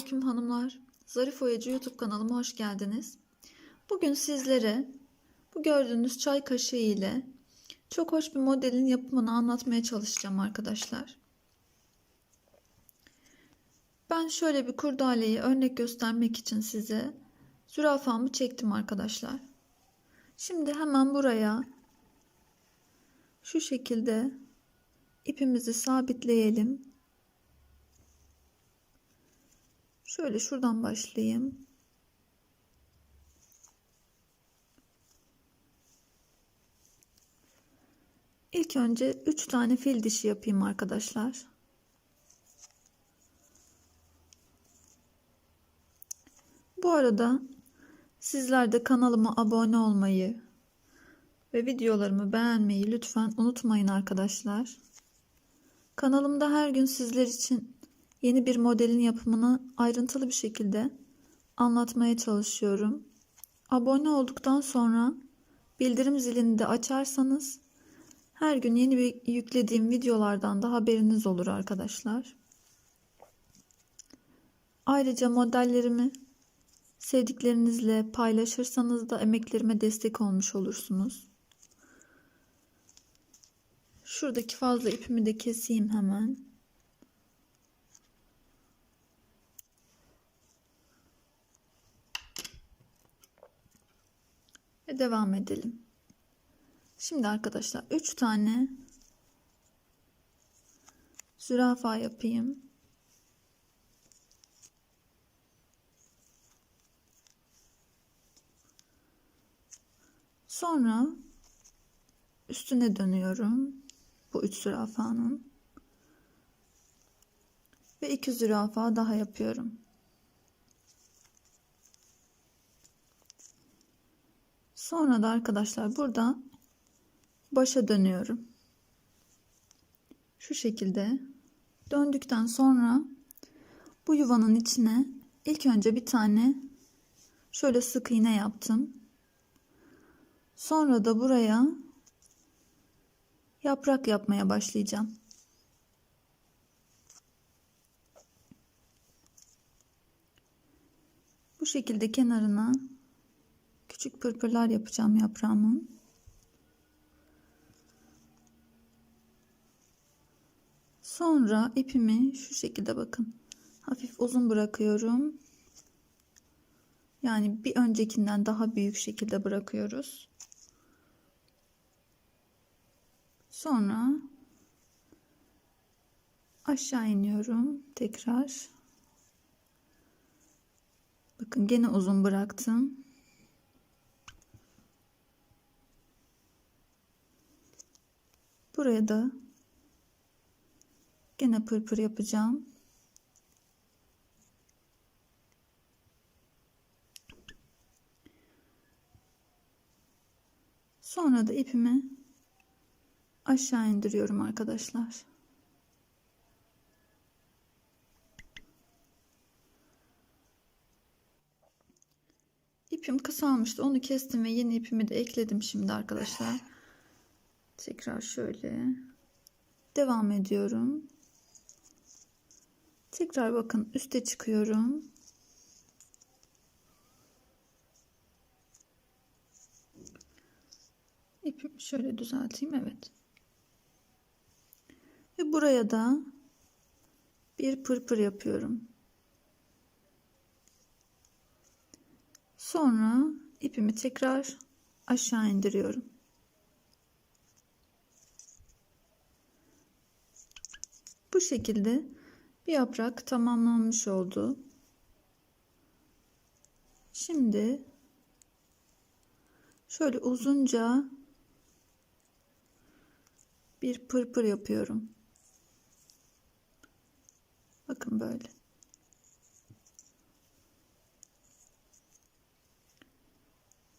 Selamünaleyküm hanımlar. Zarif Oyacı YouTube kanalıma hoş geldiniz. Bugün sizlere bu gördüğünüz çay kaşığı ile çok hoş bir modelin yapımını anlatmaya çalışacağım arkadaşlar. Ben şöyle bir kurdaleyi örnek göstermek için size zürafamı çektim arkadaşlar. Şimdi hemen buraya şu şekilde ipimizi sabitleyelim. Şöyle şuradan başlayayım. İlk önce 3 tane fil dişi yapayım arkadaşlar. Bu arada sizler de kanalıma abone olmayı ve videolarımı beğenmeyi lütfen unutmayın arkadaşlar. Kanalımda her gün sizler için yeni bir modelin yapımını ayrıntılı bir şekilde anlatmaya çalışıyorum. Abone olduktan sonra bildirim zilini de açarsanız her gün yeni bir yüklediğim videolardan da haberiniz olur arkadaşlar. Ayrıca modellerimi sevdiklerinizle paylaşırsanız da emeklerime destek olmuş olursunuz. Şuradaki fazla ipimi de keseyim hemen. Ve devam edelim. Şimdi arkadaşlar 3 tane zürafa yapayım. Sonra üstüne dönüyorum. Bu üç zürafanın. Ve iki zürafa daha yapıyorum. Sonra da arkadaşlar burada başa dönüyorum. Şu şekilde döndükten sonra bu yuvanın içine ilk önce bir tane şöyle sık iğne yaptım. Sonra da buraya yaprak yapmaya başlayacağım. Bu şekilde kenarına küçük pırpırlar yapacağım yaprağımın. Sonra ipimi şu şekilde bakın hafif uzun bırakıyorum. Yani bir öncekinden daha büyük şekilde bırakıyoruz. Sonra aşağı iniyorum tekrar. Bakın gene uzun bıraktım. Buraya da gene pırpır yapacağım. Sonra da ipimi aşağı indiriyorum arkadaşlar. İpim kısalmıştı. Onu kestim ve yeni ipimi de ekledim şimdi arkadaşlar. Tekrar şöyle devam ediyorum. Tekrar bakın üste çıkıyorum. İpimi şöyle düzelteyim. Evet. Ve buraya da bir pırpır yapıyorum. Sonra ipimi tekrar aşağı indiriyorum. Bu şekilde bir yaprak tamamlanmış oldu. Şimdi şöyle uzunca bir pırpır yapıyorum. Bakın böyle.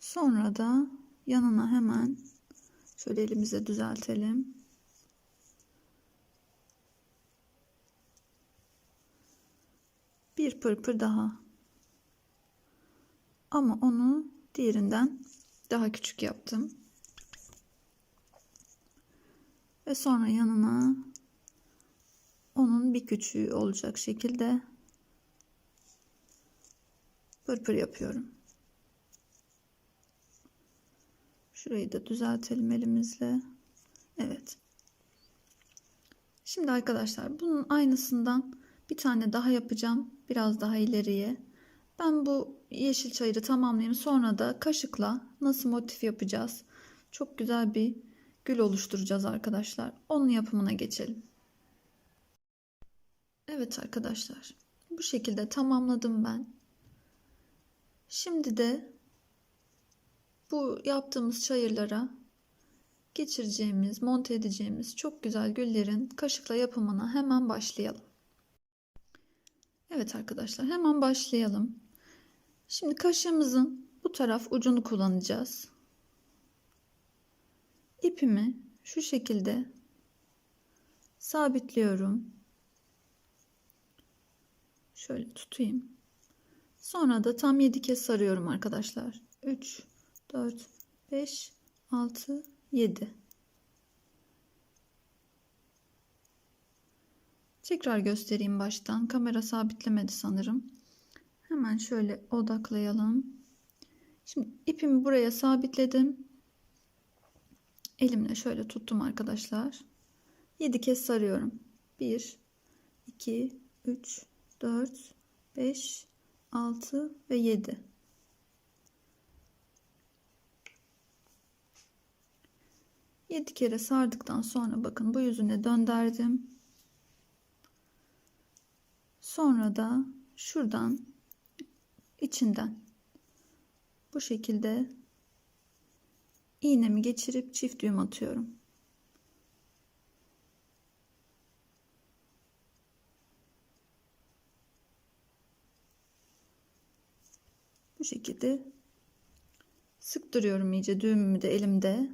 Sonra da yanına hemen şöyle elimize düzeltelim. Bir pırpır daha. Ama onu diğerinden daha küçük yaptım. Ve sonra yanına onun bir küçüğü olacak şekilde pırpır yapıyorum. Şurayı da düzeltelim elimizle. Evet. Şimdi arkadaşlar bunun aynısından bir tane daha yapacağım. Biraz daha ileriye. Ben bu yeşil çayırı tamamlayayım. Sonra da kaşıkla nasıl motif yapacağız? Çok güzel bir gül oluşturacağız arkadaşlar. Onun yapımına geçelim. Evet arkadaşlar. Bu şekilde tamamladım ben. Şimdi de bu yaptığımız çayırlara geçireceğimiz, monte edeceğimiz çok güzel güllerin kaşıkla yapımına hemen başlayalım. Evet arkadaşlar hemen başlayalım. Şimdi kaşığımızın bu taraf ucunu kullanacağız. İpimi şu şekilde sabitliyorum. Şöyle tutayım. Sonra da tam 7 kez sarıyorum arkadaşlar. 3 4 5 6 7 Tekrar göstereyim baştan. Kamera sabitlemedi sanırım. Hemen şöyle odaklayalım. Şimdi ipimi buraya sabitledim. Elimle şöyle tuttum arkadaşlar. 7 kez sarıyorum. 1 2 3 4 5 6 ve 7. Yedi kere sardıktan sonra bakın bu yüzüne döndürdüm. Sonra da şuradan içinden bu şekilde iğnemi geçirip çift düğüm atıyorum. Bu şekilde sıktırıyorum iyice düğümümü de elimde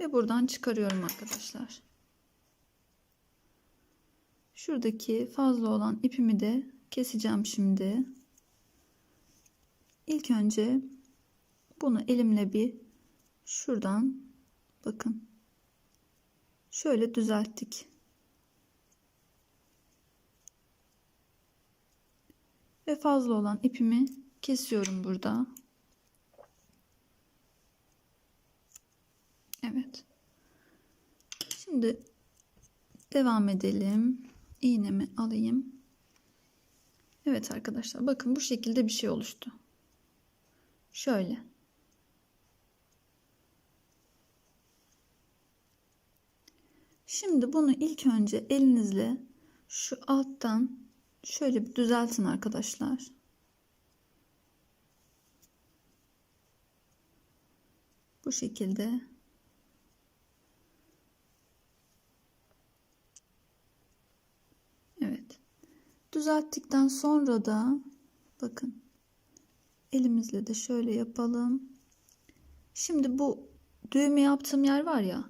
ve buradan çıkarıyorum arkadaşlar. Şuradaki fazla olan ipimi de keseceğim şimdi. İlk önce bunu elimle bir şuradan bakın şöyle düzelttik. Ve fazla olan ipimi kesiyorum burada. Evet. Şimdi devam edelim. İğnemi alayım. Evet arkadaşlar bakın bu şekilde bir şey oluştu. Şöyle. Şimdi bunu ilk önce elinizle şu alttan şöyle bir düzeltin arkadaşlar. Bu şekilde. Evet. Düzelttikten sonra da bakın elimizle de şöyle yapalım. Şimdi bu düğümü yaptığım yer var ya.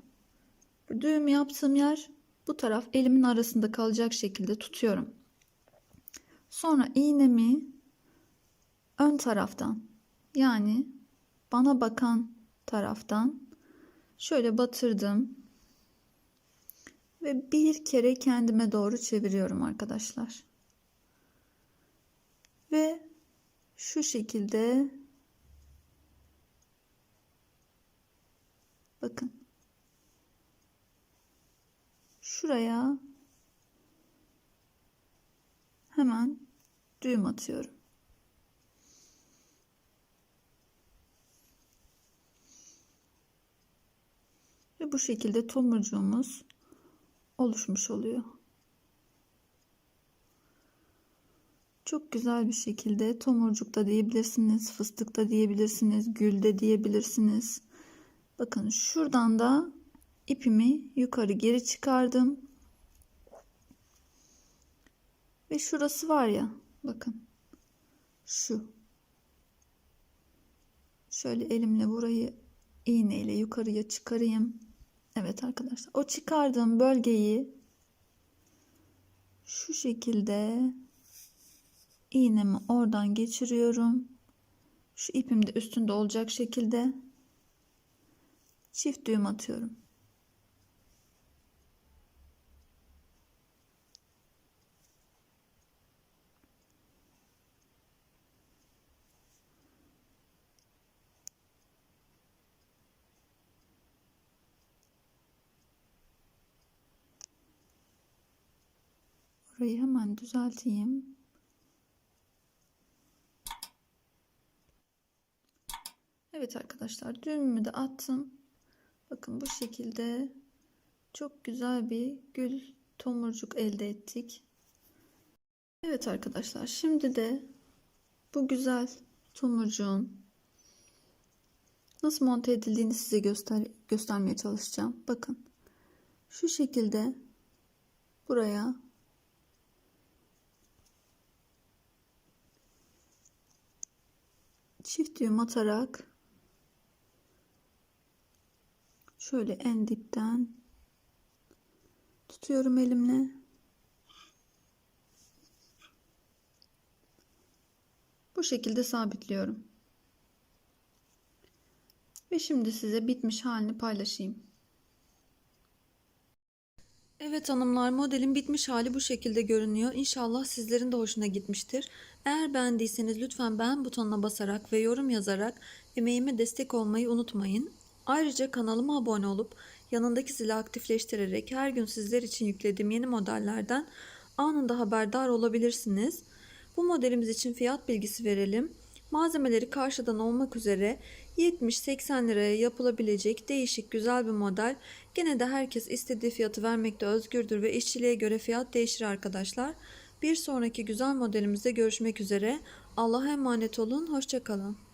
Bu düğümü yaptığım yer bu taraf elimin arasında kalacak şekilde tutuyorum. Sonra iğnemi ön taraftan yani bana bakan taraftan şöyle batırdım. Ve bir kere kendime doğru çeviriyorum arkadaşlar. Ve şu şekilde bakın şuraya hemen düğüm atıyorum. Ve bu şekilde tomurcuğumuz oluşmuş oluyor. Çok güzel bir şekilde tomurcuk da diyebilirsiniz, fıstık da diyebilirsiniz, gül de diyebilirsiniz. Bakın şuradan da ipimi yukarı geri çıkardım. Ve şurası var ya bakın şu şöyle elimle burayı iğneyle yukarıya çıkarayım. Evet arkadaşlar o çıkardığım bölgeyi şu şekilde iğnemi oradan geçiriyorum. Şu ipim de üstünde olacak şekilde çift düğüm atıyorum. Burayı hemen düzelteyim. Evet arkadaşlar düğümümü de attım. Bakın bu şekilde çok güzel bir gül tomurcuk elde ettik. Evet arkadaşlar şimdi de bu güzel tomurcuğun nasıl monte edildiğini size göster göstermeye çalışacağım. Bakın şu şekilde buraya çift düğüm atarak şöyle en dipten tutuyorum elimle. Bu şekilde sabitliyorum. Ve şimdi size bitmiş halini paylaşayım. Evet hanımlar modelin bitmiş hali bu şekilde görünüyor. İnşallah sizlerin de hoşuna gitmiştir. Eğer beğendiyseniz lütfen beğen butonuna basarak ve yorum yazarak emeğime destek olmayı unutmayın. Ayrıca kanalıma abone olup yanındaki zili aktifleştirerek her gün sizler için yüklediğim yeni modellerden anında haberdar olabilirsiniz. Bu modelimiz için fiyat bilgisi verelim. Malzemeleri karşıdan olmak üzere 70-80 liraya yapılabilecek değişik güzel bir model. Gene de herkes istediği fiyatı vermekte özgürdür ve işçiliğe göre fiyat değişir arkadaşlar. Bir sonraki güzel modelimizde görüşmek üzere. Allah'a emanet olun. Hoşçakalın.